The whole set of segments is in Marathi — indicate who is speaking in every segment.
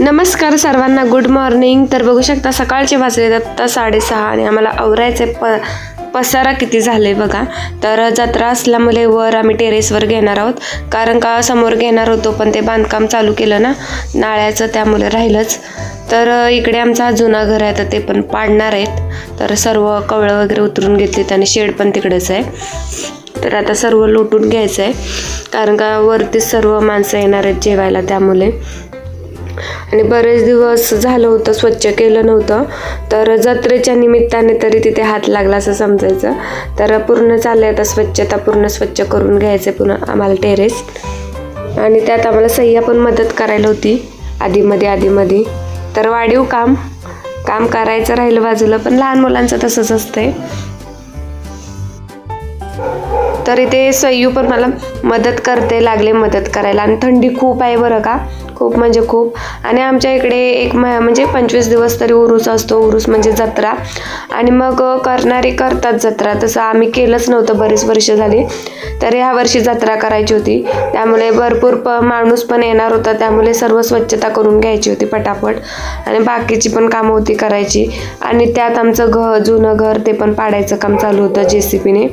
Speaker 1: नमस्कार सर्वांना गुड मॉर्निंग तर बघू शकता सकाळचे वाजले आत्ता साडेसहा आणि आम्हाला आवरायचे प पसारा किती झाले बघा. तर जत्रा असल्यामुळे वर आम्ही टेरेसवर घेणार आहोत. कारण का समोर घेणार होतो पण ते बांधकाम चालू केलं ना नाळ्याचं त्यामुळे राहिलंच. तर इकडे आमचा जुना घर आहे तर ते पण पाडणार आहेत. तर सर्व कवळं वगैरे उतरून घेतलीत आणि शेड पण तिकडेच आहे. तर आता सर्व लुटून घ्यायचं आहे कारण का वरतीच सर्व माणसं येणार आहेत जेवायला त्यामुळे. आणि बरेच दिवस झालं होतं स्वच्छ केलं नव्हतं. तर जत्रेच्या निमित्ताने तरी तिथे हात लागला असं समजायचं. तर पूर्ण चाललंय आता स्वच्छता पूर्ण स्वच्छ करून घ्यायचं पुन्हा आम्हाला टेरेस आणि त्यात आम्हाला सह्या पण मदत करायला होती आधीमध्ये आधीमध्ये तर वाढीव काम काम करायचं राहिलं बाजूला पण लहान मुलांचं तसंच असतंय. तर इथे सय्यू पण मला मदत करते लागले मदत करायला. आणि थंडी खूप आहे बरं का? खूप म्हणजे खूप. आणि आमच्या इकडे एक म म्हणजे पंचवीस दिवस तरी उरूस असतो उरूस म्हणजे जत्रा. आणि मग करणारे करतात जत्रा. तसं आम्ही केलंच नव्हतं बरीच वर्ष झाली. तर ह्या वर्षी जत्रा करायची होती. त्यामुळे भरपूर प माणूस पण येणार होता. त्यामुळे सर्व स्वच्छता करून घ्यायची होती पटापट. आणि बाकीची पण कामं होती करायची. आणि त्यात आमचं घर जुनं घर ते पण पाडायचं काम चालू होतं जे सी पीने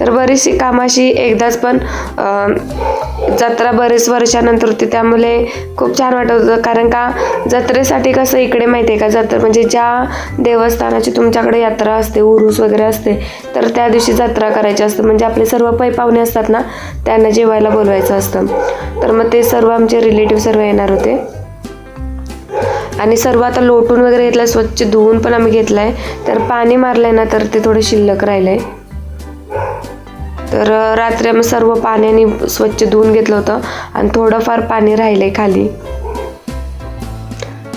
Speaker 1: तर बरीचशी कामाशी एकदाच पण जत्रा बरेच वर्षानंतर होती त्यामुळे खूप छान वाटत होतं. कारण का जत्रेसाठी कसं इकडे माहिती आहे का जत्रा म्हणजे ज्या देवस्थानाची तुमच्याकडे यात्रा असते उरूस वगैरे असते तर त्या दिवशी जत्रा करायची असते. म्हणजे आपले सर्व पै पाहुणे असतात ना त्यांना जेवायला बोलवायचं असतं. तर मग ते सर्व आमचे रिलेटिव्ह सर्व येणार होते. आणि सर्व आता लोटून वगैरे घेतलं स्वच्छ धुवून पण आम्ही घेतलं आहे तर पाणी मारलं आहे ना तर ते थोडं शिल्लक राहिलं आहे तर रात्री आम्ही सर्व पाण्याने स्वच्छ धुवून घेतलं होतं आणि थोडंफार पाणी राहिलं आहे खाली.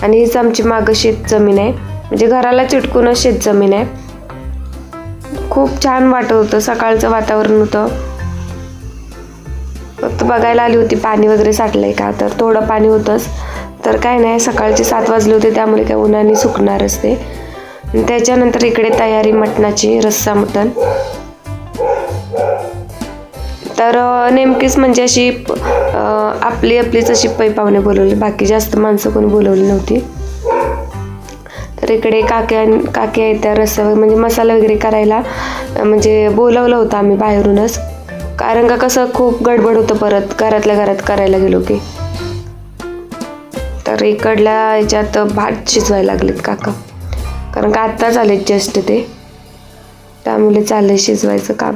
Speaker 1: आणि हीच आमची मागं शेत जमीन आहे. म्हणजे घराला चिटकूनच शेत जमीन आहे. खूप छान वाटत होतं सकाळचं वातावरण होतं. फक्त बघायला आली होती पाणी वगैरे साठलंय का? तर थोडं पाणी होतंच. तर काय नाही सकाळचे सात वाजले होते त्यामुळे काय उन्हाने सुकणारच ते. त्याच्यानंतर इकडे तयारी मटणाची रस्सा मटण. तर नेमकीच म्हणजे अशी आपली आपलीच अशी पै पाहुणे बोलवली. बाकी जास्त माणसं कोणी बोलवली नव्हती. तर इकडे काक्या काके आहेत त्या रस्सा वगैरे म्हणजे मसाला वगैरे करायला म्हणजे बोलवलं होतं आम्ही बाहेरूनच. कारण का कसं खूप गडबड होतं परत घरातल्या घरात करायला गेलो की. तर इकडल्या याच्यात भात शिजवायला लागलेत काका. कारण का आत्ताच आलेत जस्ट ते. त्यामुळे चाललंय शिजवायचं काम.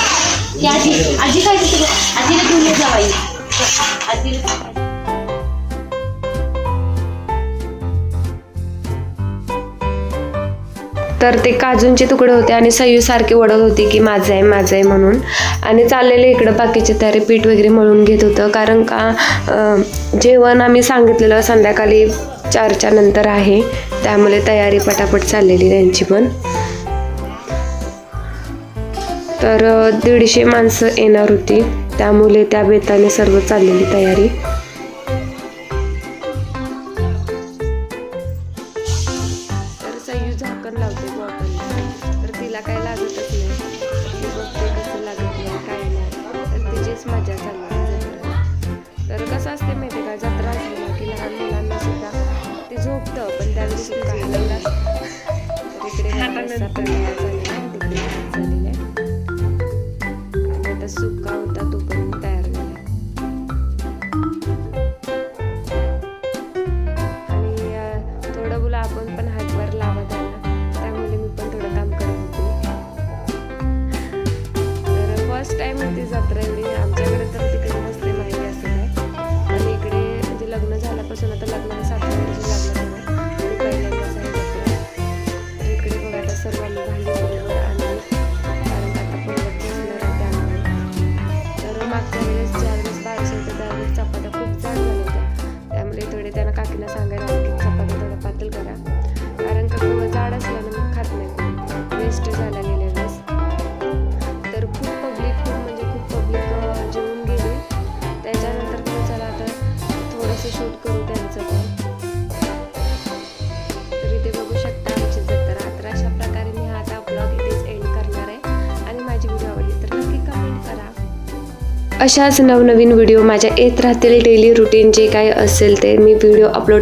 Speaker 2: ब आजी आजी काय आजीला घेऊन ये जावाई आजीला
Speaker 1: तर ते काजूंचे तुकडे होते आणि सयू सारखी ओढत होती की माझं आहे माझं आहे म्हणून. आणि चाललेले इकडं बाकीचे तयारी पीठ वगैरे मळून घेत होतं. कारण का जेवण आम्ही सांगितलेलं संध्याकाळी चारच्या नंतर आहे. त्यामुळे तयारी पटापट चाललेली त्यांची पण. तर दीडशे माणसं येणार होती. त्यामुळे त्या बेताने सर्व चाललेली तयारी. तर सयू झाकण लावते तर तिला काय लागतच नाही. ती बघते कसं लागत नाही काय नाही. तर तिचीच मजा चालली. तर कसं असते माहिती का? जत्रा असली ना की लहान मुलांना सुद्धा ते झोपतं पण त्यावेळी सुद्धा हलवलं असतं. तर इकडे जत्रा एवढी आमच्याकडे तर तिकडे नसते माहिती असते काय आणि इकडे म्हणजे लग्न झाल्यापासून आता लग्न सातव्या इकडे सर्व आता वेळेस खूप त्यामुळे थोडे सांगायला की थोडं पातळ करा. कारण का खूप जाड असल्यानं मग खात नाही. वेस्ट झाल्याने अशाच नवनवीन व्हिडिओ माझ्या येत राहतील डेली रुटीन जे काही असेल ते मी व्हिडिओ अपलोड